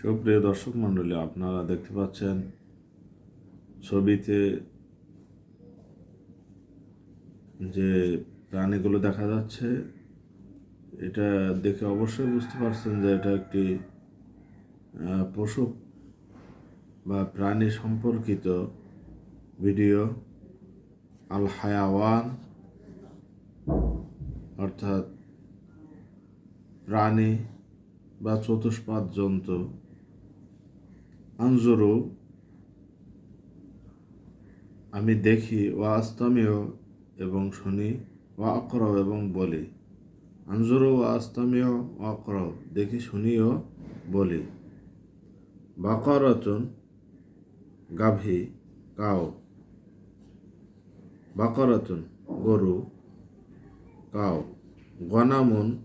সুপ্রিয় দর্শক মণ্ডলী, আপনারা দেখতে পাচ্ছেন ছবিতে যে প্রাণীগুলো দেখা যাচ্ছে, এটা দেখে অবশ্যই বুঝতে পারছেন যে এটা একটি পশু বা প্রাণী সম্পর্কিত ভিডিও। আল হায়াওয়ান, অর্থাৎ প্রাণী বা চতুষ্পাদ জন্তু। আঞ্জুরু আমি দেখি ও আস্তমীয় এবং শুনি ও আকরও এবং বলি। আঞ্জুরু ও আস্তমীয় ও আকরও দেখি শুনি ও বলি। বাকরাতুন, গাভী, কাও। বাকরাতুন, গরু, কাও। গনামুন,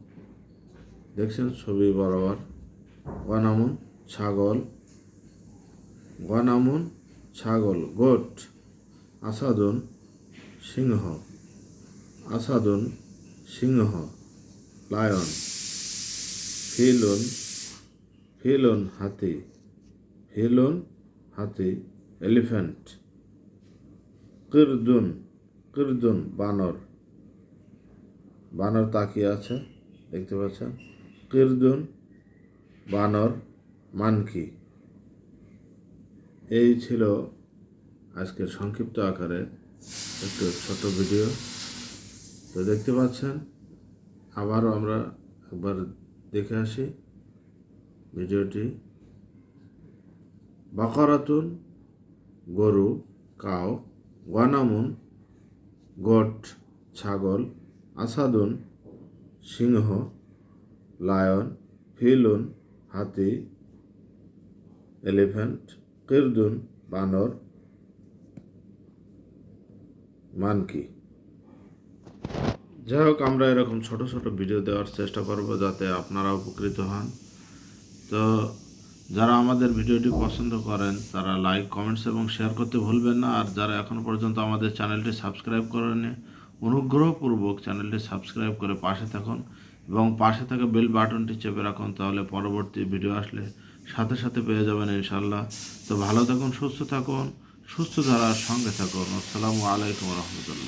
দেখছেন ছবি বরাবর? গনামুন, ছাগল। গনামুন ছাগল, গোট, আসাদুন, সিংহ আসাদুন, সিংহ, লায়ন, ফিলুন ফিলুন, হাতি ফিলুন, হাতি, এলিফ্যান্ট, কিরদুন কিরদুন, বানর বানর তাকিয়ে আছে, দেখতে পাচ্ছেন, কিরদুন, বানর, মানকি। এই ছিল আজকের সংক্ষিপ্ত আকারে একটু ছোট ভিডিও। তো দেখতে পাচ্ছেন, আবারও আমরা একবার দেখে আসি ভিডিওটি। বাকরাতুন গরু কাও গনামুন, গোট, ছাগল, আসাদুন, সিংহ, লায়ন, ফিলুন, হাতি, এলিফ্যান্ট কিরদুন বানর? মানকি যাই হোক, আমরা এরকম ছোট ছোট ভিডিও দেওয়ার চেষ্টা করব যাতে আপনারা উপকৃত হন। তো যারা আমাদের ভিডিওটি পছন্দ করেন, তারা লাইক কমেন্টস এবং শেয়ার করতে ভুলবেন না। আর যারা এখনও পর্যন্ত আমাদের চ্যানেলটি সাবস্ক্রাইব করেনি অনুগ্রহপূর্বক চ্যানেলটি সাবস্ক্রাইব করে পাশে থাকুন এবং পাশে থাকা বেল বাটনটি চেপে রাখুন, তাহলে পরবর্তী ভিডিও আসলে সাথে সাথে পেয়ে যাবেন ইনশাল্লাহ তো ভালো থাকুন, সুস্থ থাকুন, সুস্থ ধারার সঙ্গে থাকুন। আসসালামু আলাইকুম রহমতুল্লাহ।